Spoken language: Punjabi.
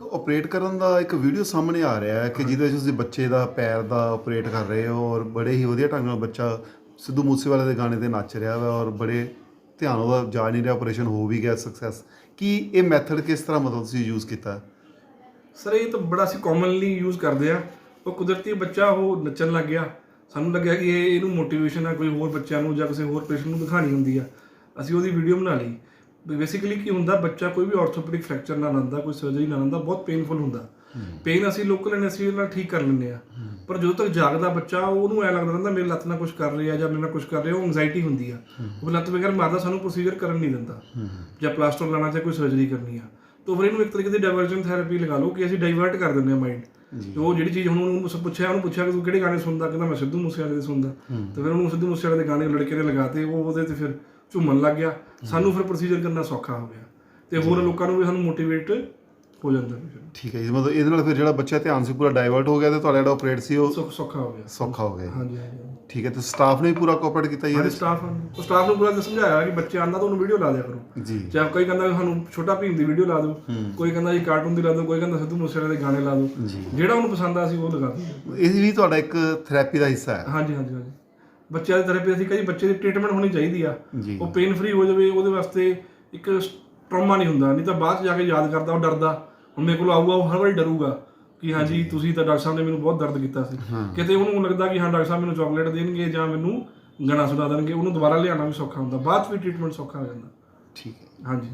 ਆਪਰੇਟ ਕਰਨ ਦਾ ਇੱਕ ਵੀਡੀਓ ਸਾਹਮਣੇ ਆ ਰਿਹਾ ਹੈ ਕਿ ਜਿਹਦੇ ਵਿੱਚ ਤੁਸੀਂ ਬੱਚੇ ਦਾ ਪੈਰ ਦਾ ਆਪਰੇਟ ਕਰ ਰਹੇ ਹੋ ਔਰ ਬੜੇ ਹੀ ਵਧੀਆ ਢੰਗ ਨਾਲ ਬੱਚਾ ਸਿੱਧੂ ਮੂਸੇਵਾਲੇ ਦੇ ਗਾਣੇ ਤੇ ਨੱਚ ਰਿਹਾ ਵਾ ਔਰ ਬੜੇ ਧਿਆਨ ਉਹਦਾ ਜਾ ਨਹੀਂ ਰਿਹਾ ਆਪਰੇਸ਼ਨ ਹੋ ਵੀ ਗਿਆ ਸਕਸੈਸ ਕੀ ਇਹ ਮੈਥਡ ਕਿਸ ਤਰ੍ਹਾਂ ਮਤਲਬ ਤੁਸੀਂ ਯੂਜ਼ ਕੀਤਾ? ਸਰ ਇਹ ਤਾਂ ਬੜਾ ਅਸੀਂ ਕਾਮਨਲੀ ਯੂਜ਼ ਕਰਦੇ ਆ ਉਹ ਕੁਦਰਤੀ ਬੱਚਾ ਉਹ ਨੱਚਣ ਲੱਗ ਗਿਆ। ਸਾਨੂੰ ਲੱਗਿਆ ਕਿ ਇਹ ਇਹਨੂੰ ਮੋਟੀਵੇਸ਼ਨ ਆ, ਕੋਈ ਹੋਰ ਬੱਚਿਆਂ ਨੂੰ ਜਾਂ ਕਿਸੇ ਹੋਰ ਪੇਸ਼ੈਂਟ ਨੂੰ ਦਿਖਾਣੀ ਹੁੰਦੀ ਆ। ਅਸੀਂ ਉਹਦੀ ਵੀਡੀਓ ਬਣਾ ਲਈ। ਬੇਸਿਕਲੀ ਕੀ ਹੁੰਦਾ ਬੱਚਾ ਕੋਈ ਵੀ ਆਰਥੋਪੈਡਿਕ ਫ੍ਰੈਕਚਰ ਨਾਲ ਆਉਂਦਾ ਕੋਈ ਸਰਜਰੀ ਨਾਲ ਆਉਂਦਾ ਬਹੁਤ ਪੇਨਫੁਲ ਹੁੰਦਾ। ਪੇਨ ਅਸੀਂ ਲੋਕਲ ਐਨੈਸਥੀਸੀਆ ਨਾਲ ਠੀਕ ਕਰ ਲੈਂਦੇ ਆ ਪਰ ਜਦੋਂ ਤੱਕ ਜਾਗਦਾ ਬੱਚਾ ਉਹਨੂੰ ਐ ਲੱਗਦਾ ਰਹਿੰਦਾ ਮੇਰੀ ਲੱਤ ਨਾਲ ਕੁਝ ਕਰ ਰਿਹਾ ਜਾਂ ਮੇਰੇ ਨਾਲ ਕੁਝ ਕਰ ਰਿਹਾ ਉਹ ਐਂਜ਼ਾਈਟੀ ਹੁੰਦੀ ਆ। ਉਹ ਲੱਤ ਵਗੈਰ ਮਾਰਦਾ ਸਾਨੂੰ ਪ੍ਰੋਸੀਜਰ ਕਰਨ ਨਹੀਂ ਦਿੰਦਾ। ਜਾਂ ਪਲਾਸਟਰ ਲਾਣਾ ਜਾਂ ਕੋਈ ਸਰਜਰੀ ਕਰਨੀ ਆ। ਤਾਂ ਫਿਰ ਇਹਨੂੰ ਇੱਕ ਤਰੀਕੇ ਦੀ ਡਾਇਵਰਜਨ ਥੈਰੇਪੀ ਲਗਾ ਲਓ ਕਿ ਅਸੀਂ ਡਾਈਵਰਟ ਕਰ ਦਿੰਦੇ ਆ ਮਾਈਂਡ ਉਹ ਜਿਹੜੀ ਚੀਜ਼ ਹੁਣ ਉਹਨੂੰ ਪੁੱਛਿਆ ਉਹਨੂੰ ਪੁੱਛਿਆ ਕਿ ਤੂੰ ਕਿਹੜੇ ਗਾਣੇ ਸੁਣਦਾ ਕਹਿੰਦਾ ਮੈਂ ਸਿੱਧੂ ਮੂਸੇਵਾਲੇ ਦੇ ਸੁਣਦਾ। ਤੇ ਫਿਰ ਉਹਨੂੰ ਸਿੱਧੂ ਮੂਸੇਵਾਲੇ ਦੇ ਗਾਣੇ ਲੜਕੇ ਨੇ ਲਗਾਤੇ ਉਹ ਉਹਦੇ ਤੇ ਫਿਰ ਝੂਮਣ ਲੱਗ ਗਿਆ। ਸਾਨੂੰ ਫਿਰ ਪ੍ਰੋਸੀਜਰ ਕਰਨਾ ਸੌਖਾ ਹੋ ਗਿਆ। ਤੇ ਹੋਰ ਲੋਕਾਂ ਨੂੰ ਵੀ ਸਾਨੂੰ ਮੋਟੀਵੇਟ ਹੋ ਜਾਂਦਾ ਫਿਰ। ਠੀਕ ਹੈ ਜੀ ਮਤਲਬ ਇਹਦੇ ਨਾਲ ਫਿਰ ਜਿਹੜਾ ਬੱਚਾ ਧਿਆਨ ਸੀ ਪੂਰਾ ਡਾਈਵਰਟ ਹੋ ਗਿਆ ਤੇ ਤੁਹਾਡਾ ਜਿਹੜਾ ਆਪਰੇਟ ਸੀ ਉਹ ਸੌਖ- ਸੌਖਾ ਹੋ ਗਿਆ। ਸੌਖਾ ਹੋ ਗਿਆ ਹਾਂਜੀ ਹਾਂਜੀ ਠੀਕ ਹੈ ਤੇ ਸਟਾਫ ਨੇ ਵੀ ਪੂਰਾ ਕੋਆਪਰੇਟ ਕੀਤਾ ਜੀ ਇਹਦੇ ਸਟਾਫ ਉਹ ਸਟਾਫ ਨੂੰ ਪੂਰਾ ਸਮਝਾਇਆ ਕਿ ਬੱਚੇ ਆਂਦਾ ਤਾਂ ਉਹਨੂੰ ਵੀਡੀਓ ਲਾ ਦਿਆ ਕਰੋ? ਜੀ। ਚਾਹੇ ਕੋਈ ਕਹਿੰਦਾ ਵੀ ਸਾਨੂੰ ਛੋਟਾ ਭੀਮ ਦੀ ਵੀਡੀਓ ਲਾ ਦਿਓ ਕੋਈ ਕਹਿੰਦਾ ਜੀ ਕਾਰਟੂਨ ਦੀ ਲਾ ਦਿਓ ਕੋਈ ਕਹਿੰਦਾ ਸਿੱਧੂ ਮੂਸੇਵਾਲੇ ਦੇ ਗਾਣੇ ਲਾ ਦਿਓ। ਜੀ। ਜਿਹੜਾ ਉਹਨੂੰ ਪਸੰਦ ਆ ਸੀ ਉਹ ਲਗਾ ਦਿਓ। ਇਹ ਵੀ ਤੁਹਾਡਾ ਇੱਕ ਥੈਰੇਪੀ ਦਾ ਹਿੱਸਾ ਹੈ। ਹਾਂਜੀ ਹਾਂਜੀ ਹਾਂਜੀ। ਬੱਚਿਆਂ ਦੀ ਥੈਰੇਪੀ ਅਸੀਂ ਕਹੀ ਬੱਚੇ ਦੀ ਟ੍ਰੀਟਮੈਂਟ ਹੋਣੀ ਚਾਹੀਦੀ ਆ। ਜੀ। ਉਹ ਪੇਨ ਫ੍ਰੀ ਹੋ ਜਾਵੇ ਉਹਦੇ ਵਾਸਤੇ ਇੱਕ ਟਰਾਮਾ ਨਹੀਂ ਹੁੰਦਾ ਨਹੀਂ ਤਾਂ ਬਾਅਦ ਚ ਜਾ ਕੇ ਯਾਦ ਕਰਦਾ ਉਹ ਡਰਦਾ। ਹੁਣ ਮੇਰੇ ਕੋਲ ਆਊਗਾ ਉਹ ਹਰ ਵਾਰੀ ਡਰੂਗਾ ਕਿ ਹਾਂਜੀ ਤੁਸੀਂ ਤਾਂ ਡਾਕਟਰ ਸਾਹਿਬ ਨੇ ਮੈਨੂੰ ਬਹੁਤ ਦਰਦ ਕੀਤਾ ਸੀ। ਕਿਤੇ ਉਹਨੂੰ ਲੱਗਦਾ ਕਿ ਹਾਂ ਡਾਕਟਰ ਸਾਹਿਬ ਮੈਨੂੰ ਚਾਕਲੇਟ ਦੇਣਗੇ ਜਾਂ ਮੈਨੂੰ ਗਣਾ ਸੁਣਾ ਦੇਣਗੇ ਉਹਨੂੰ ਦੁਬਾਰਾ ਲਿਆਉਣਾ ਵੀ ਸੌਖਾ ਹੁੰਦਾ ਬਾਅਦ ਚ ਵੀ ਟ੍ਰੀਟਮੈਂਟ ਸੌਖਾ ਹੋ ਜਾਂਦਾ। ਠੀਕ ਹੈ। ਹਾਂਜੀ।